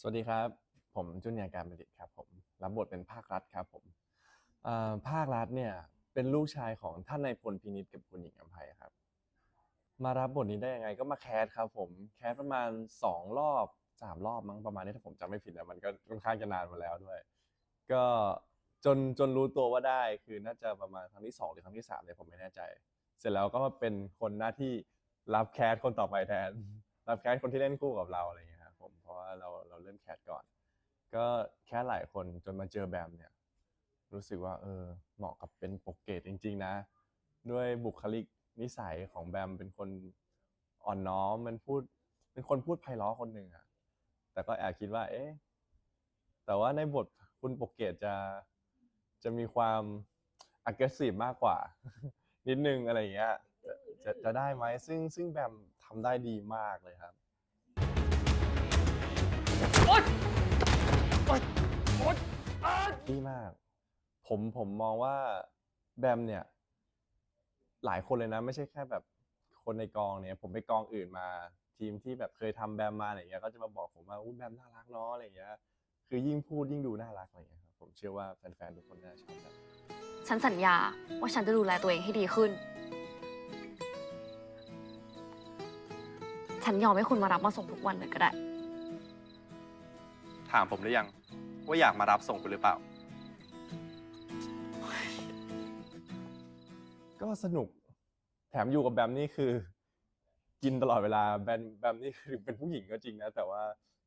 สวัสดีครับ ผมจุนยาการประดิษฐ์ครับผมรับบทเป็นภาครัฐครับผมภาครัฐเนี่ยเป็นลูกชายของท่านนายพลพินิจกับคุณหญิงอภัยครับ มารับบทนี้ได้ยังไงก็มาแคสครับผมแคสประมาณสองรอบสามรอบมั้งประมาณนี้ถ้าผมจำไม่ผิดนะมันก็ค่อนข้างจะนานมาแล้วด้วย ก็จนจนรู้ตัวว่าได้คือน่าจะประมาณครั้งที่สองหรือครั้งที่สามเนี่ยผมไม่แน่ใจ เสร็จแล้วก็มาเป็นคนหน้าที่รับแคสคนต่อไปแทน รับแคสคนที่เล่นคู่กับเราอะไร รับผมเพราะว่าเราเราเริ่มแคสก่อน ก็แคสหลายคนจนมาเจอแบมเนี่ย รู้สึกว่าเออเหมาะกับเป็นปกเกตจริง ๆ นะ ด้วยบุคลิกนิสัยของแบมเป็นคนอ่อนน้อมมันพูดเป็นคนพูดไพเราะคนหนึ่งอะแต่ก็แอบคิดว่า เอ๊ะแต่ว่าในบทคุณปกเกตจะจะมีความ aggressive มากกว่า นิดนึงอะไรอย่างเงี้ยจะจะได้ไหมซึ่งซึ่งแบมทำได้ดีมากเลยครับ ดีมาก ผมผมมองว่าแบมเนี่ย หลายคนเลยนะ ไม่ใช่แค่แบบคนในกองเนี่ย ผมไปกองอื่นมา ทีมที่แบบเคยทำแบมมาอะไรอย่างเงี้ยก็จะมาบอกผมว่าอุ้ยแบมน่ารักเนาะอะไรอย่างเงี้ย คือยิ่งพูดยิ่งดูน่ารักอะไรอย่างเงี้ยครับผมเชื่อว่าแฟนๆทุกคนน่าจะชอบแบบฉันสัญญาว่าฉันจะดูแลตัวเองให้ดีขึ้น ฉันยอมให้คุณมารับมาส่งทุกวันเลยก็ได้ ถามผมหรือยัง ว่าอยากมารับส่งคุณหรือเปล่า ก็สนุก แถมอยู่กับแบมนี่คือ กินตลอดเวลาแบมแบมนี่คือเป็นผู้หญิงก็จริงนะ แต่ว่า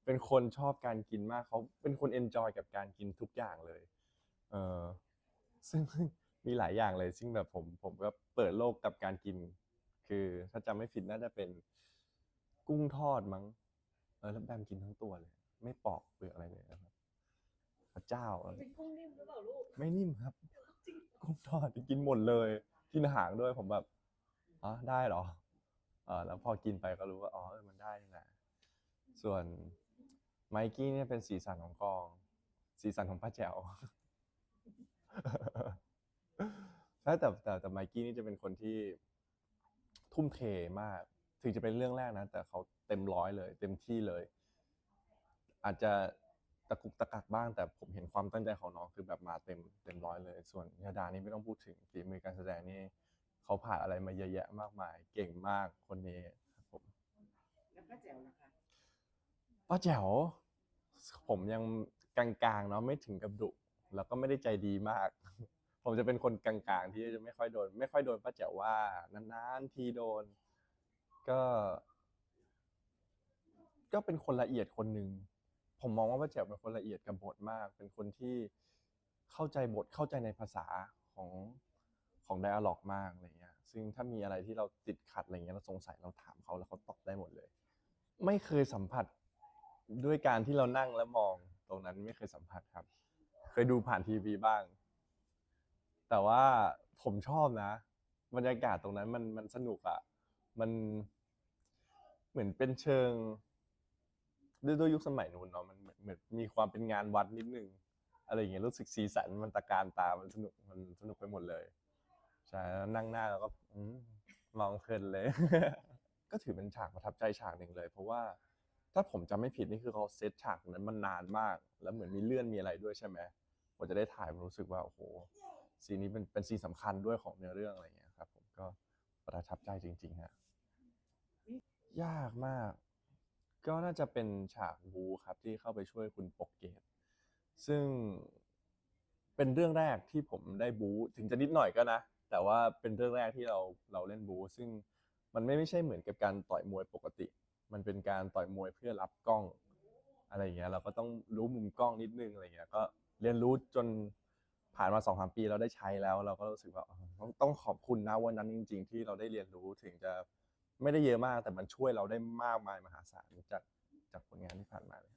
เป็นคนชอบการกินมากเขาเป็นคนเอนจอยกับการกินทุกอย่างเลย เออซึ่งมีหลายอย่างเลย ซึ่งแบบผมผมก็เปิดโลกกับการกิน คือถ้าจำไม่ผิดน่าจะเป็นกุ้งทอดมั้ง เออแล้วแบมกินทั้งตัวเลย ไม่ปอกเปลือก เจ้าอะไรเป็นกุ้งนิ่มหรือเปล่าลูกไม่นิ่มครับ จริงกุ้งทอดกินหมดเลย กินหางด้วยผมแบบอ๋อได้เหรอเออแล้วพอกินไปก็รู้ว่าอ๋อเออมันได้นี่แหละส่วนไมกี้เนี่ยเป็นสีสันของกอง สีสันของป้าแจ๋วใช่แต่แต่แต่ไมกี้นี่จะเป็นคนที่ทุ่มเทมาก ถึงจะเป็นเรื่องแรกนะ แต่เขาเต็มร้อยเลย เต็มที่เลย อาจจะ ตะกุกตะกักบ้าง แต่ผมเห็นความตั้งใจของน้องคือแบบมาเต็มเต็มร้อยเลย ส่วนยาดานี่ไม่ต้องพูดถึงฝีมือการแสดงนี่เขาผ่านอะไรมาเยอะแยะมากมาย เก่งมากคนนี้ครับผมแล้วป้าแจ๋วนะคะป้าแจ๋วผมยังกลางๆเนาะไม่ถึงกับดุแล้วก็ไม่ได้ใจดีมาก ผมจะเป็นคนกลางๆ ที่จะไม่ค่อยโดน ไม่ค่อยโดนป้าแจ๋วว่านานๆทีโดน ก็ ก็เป็นคนละเอียดคนหนึ่ง ผมมองว่าป้าแจ๋วเป็นคนละเอียดกับบทมาก เป็นคนที่เข้าใจบทเข้าใจในภาษาของของไดอะล็อกมากอะไรเงี้ย ซึ่งถ้ามีอะไรที่เราติดขัดอะไรเงี้ยเราสงสัยเราถามเขาแล้วเขาตอบได้หมดเลย ไม่เคยสัมผัสด้วยการที่เรานั่งแล้วมองตรงนั้นไม่เคยสัมผัสครับ เคยดูผ่านทีวีบ้าง แต่ว่าผมชอบนะบรรยากาศตรงนั้นมันมันสนุกอะมันเหมือนเป็นเชิง ด้วยด้วยยุคสมัยนู้นเนาะมันเหมือนเหมือนมีความเป็นงานวัดนิดนึง อะไรอย่างเงี้ยรู้สึกสีสันมันตะการตามันสนุกมันสนุกไปหมดเลยใช่แล้วนั่งหน้าแล้วก็อืมมองเพลินเลย ก็ถือเป็นฉากประทับใจฉากหนึ่งเลย เพราะว่าถ้าผมจำไม่ผิดนี่คือเขาเซตฉากนั้นมันนานมาก แล้วเหมือนมีเลื่อนมีอะไรด้วยใช่ไหมกว่าจะได้ถ่ายผมรู้สึกว่าโอ้โหซีนนี้เป็นเป็นซีนสำคัญด้วยของเนื้อเรื่องอะไรอย่างเงี้ยครับ ผมก็ประทับใจจริงๆฮะยากมาก ก็น่าจะเป็นฉากบูครับที่เข้าไปช่วยคุณปกเกต ซึ่งเป็นเรื่องแรกที่ผมได้บูถึงจะนิดหน่อยก็นะ แต่ว่าเป็นเรื่องแรกที่เราเราเล่นบูซึ่งมันไม่ไม่ใช่เหมือนกับการต่อยมวยปกติ มันเป็นการต่อยมวยเพื่อรับกล้อง อะไรอย่างเงี้ยเราก็ต้องรู้มุมกล้องนิดนึงอะไรเงี้ยก็เรียนรู้จนผ่านมาสองสามปีเราได้ใช้แล้ว เราก็รู้สึกว่าต้องต้องขอบคุณนะวันนั้นจริง ๆ ที่เราได้เรียนรู้ถึงจะ ไม่ได้เยอะมากแต่มันช่วยเราได้มากมายมหาศาลจากจากผลงานที่ผ่านมาเลย